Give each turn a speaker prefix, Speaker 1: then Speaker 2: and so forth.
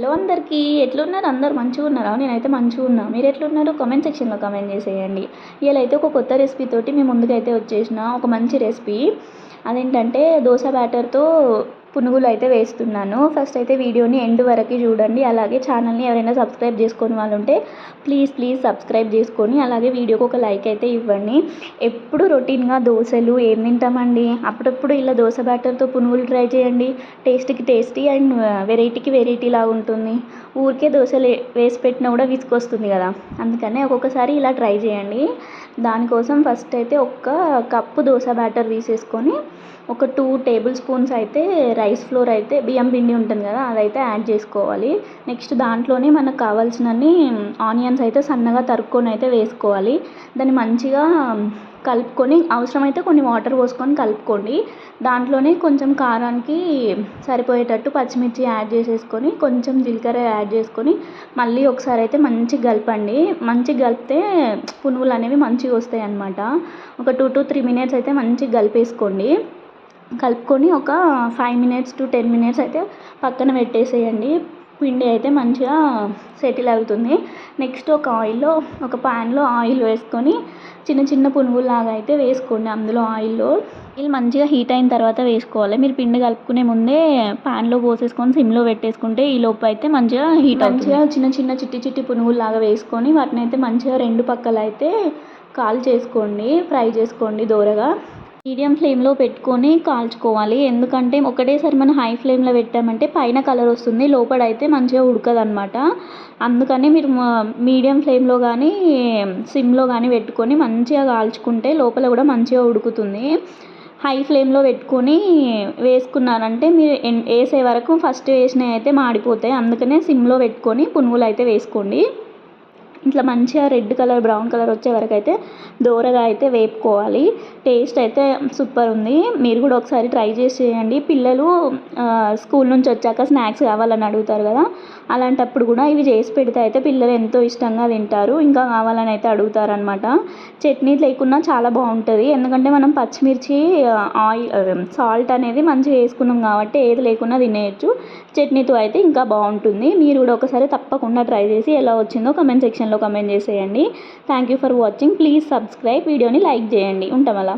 Speaker 1: Hello అందరికీ ఎట్లున్నారు? అందరు మంచిగా ఉన్నారా? నేనైతే మంచిగా ఉన్నా. మీరు ఎట్లున్నారో? కామెంట్ సెక్షన్లో కామెంట్ చేసేయండి. ఇలా అయితే ఒక కొత్త రెసిపీ తోటి మీ ముందుకైతే వచ్చేసిన ఒక మంచి రెసిపీ అదేంటంటే దోశ బ్యాటర్తో పునుగులు అయితే వేస్తున్నాను. ఫస్ట్ అయితే వీడియోని ఎండ్ వరకు చూడండి. అలాగే ఛానల్ని ఎవరైనా సబ్స్క్రైబ్ చేసుకొని వాళ్ళు ఉంటే ప్లీజ్ ప్లీజ్ సబ్స్క్రైబ్ చేసుకొని అలాగే వీడియోకి ఒక లైక్ అయితే ఇవ్వండి. ఎప్పుడు రొటీన్గా దోశలు ఏం తింటామండి? అప్పుడప్పుడు ఇలా దోశ బ్యాటర్తో పునుగులు ట్రై చేయండి. టేస్ట్కి టేస్టీ అండ్ వెరైటీకి వెరైటీ లాగా ఉంటుంది. ఊరికే దోశలు వేసి పెట్టినా కూడా విసుకొస్తుంది కదా. అందుకనే ఒక్కొక్కసారి ఇలా ట్రై చేయండి. దానికోసం ఫస్ట్ అయితే ఒక కప్పు దోశ బ్యాటర్ తీసేసుకొని ఒక టూ టేబుల్ స్పూన్స్ అయితే రైస్ ఫ్లోర్ అయితే బియ్యం పిండి ఉంటుంది కదా అదైతే యాడ్ చేసుకోవాలి. నెక్స్ట్ దాంట్లోనే మనకు కావాల్సినన్ని ఆనియన్స్ అయితే సన్నగా తరుక్కొని అయితే వేసుకోవాలి. దాన్ని మంచిగా కలుపుకొని అవసరమైతే కొన్ని వాటర్ పోసుకొని కలుపుకోండి. దాంట్లోనే కొంచెం కారానికి సరిపోయేటట్టు పచ్చిమిర్చి యాడ్ చేసేసుకొని కొంచెం జీలకర్ర యాడ్ చేసుకొని మళ్ళీ ఒకసారి అయితే మంచిగా కలపండి మంచిగా కలిపితే పునుగులు అనేవి మంచిగా వస్తాయి అన్నమాట. ఒక టూ టు త్రీ మినిట్స్ అయితే మంచిగా కలిపేసుకోండి. కలుపుకొని ఒక five minutes to ten minutes అయితే పక్కన పెట్టేసేయండి. పిండి అయితే మంచిగా సెటిల్ అవుతుంది. నెక్స్ట్ ఒక ఆయిల్లో ఒక ప్యాన్లో ఆయిల్ వేసుకొని చిన్న చిన్న పునుగుల్లాగా అయితే వేసుకోండి అందులో ఆయిల్లో ఆయిల్ మంచిగా హీట్ అయిన తర్వాత వేసుకోవాలి. మీరు పిండి కలుపుకునే ముందే ప్యాన్లో పోసేసుకొని సిమ్లో పెట్టేసుకుంటే ఈ లోపు అయితే మంచిగా హీట్ మంచిగా చిన్న చిన్న చిట్టి చిట్టి పునుగుల్లాగా వేసుకొని వాటిని అయితే మంచిగా రెండు పక్కల అయితే కాల్ చేసుకోండి ఫ్రై చేసుకోండి దోరగా. మీడియం ఫ్లేమ్లో పెట్టుకొని కాల్చుకోవాలి. ఎందుకంటే ఒకటేసారి మనం హై ఫ్లేమ్లో పెట్టామంటే పైన కలర్ వస్తుంది లోపల అయితే మంచిగా ఉడకదనమాట అందుకనే అందుకని మీరు మీడియం ఫ్లేమ్లో కానీ సిమ్లో కానీ పెట్టుకొని మంచిగా కాల్చుకుంటే లోపల కూడా మంచిగా ఉడుకుతుంది. హై ఫ్లేమ్లో పెట్టుకొని వేసుకున్నారంటే మీరు వేసే వరకు ఫస్ట్ వేసినవి అయితే మాడిపోతాయి. అందుకనే సిమ్లో పెట్టుకొని పునుగులు అయితే వేసుకోండి. ఇట్లా మంచిగా రెడ్ కలర్ బ్రౌన్ కలర్ వచ్చే వరకు అయితే దోరగా అయితే వేపుకోవాలి. టేస్ట్ అయితే సూపర్ ఉంది. మీరు కూడా ఒకసారి ట్రై చేసి చేయండి. పిల్లలు స్కూల్ నుంచి వచ్చాక స్నాక్స్ కావాలని అడుగుతారు కదా అలాంటప్పుడు కూడా ఇవి చేసి పెడితే అయితే పిల్లలు ఎంతో ఇష్టంగా తింటారు. ఇంకా కావాలని అయితే అడుగుతారనమాట చట్నీ లేకున్నా చాలా బాగుంటుంది. ఎందుకంటే మనం పచ్చిమిర్చి ఆయిల్ సాల్ట్ అనేది మంచిగా వేసుకున్నాం కాబట్టి ఏది లేకున్నా తినేయచ్చు. చట్నీతో అయితే ఇంకా బాగుంటుంది. మీరు కూడా ఒకసారి తప్పకుండా ట్రై చేసి ఎలా వచ్చిందో కమెంట్ సెక్షన్లో కమెంట్ చేసేయండి. Thank you for watching please subscribe వీడియోని లైక్ చేయండి. ఉంటాం అలా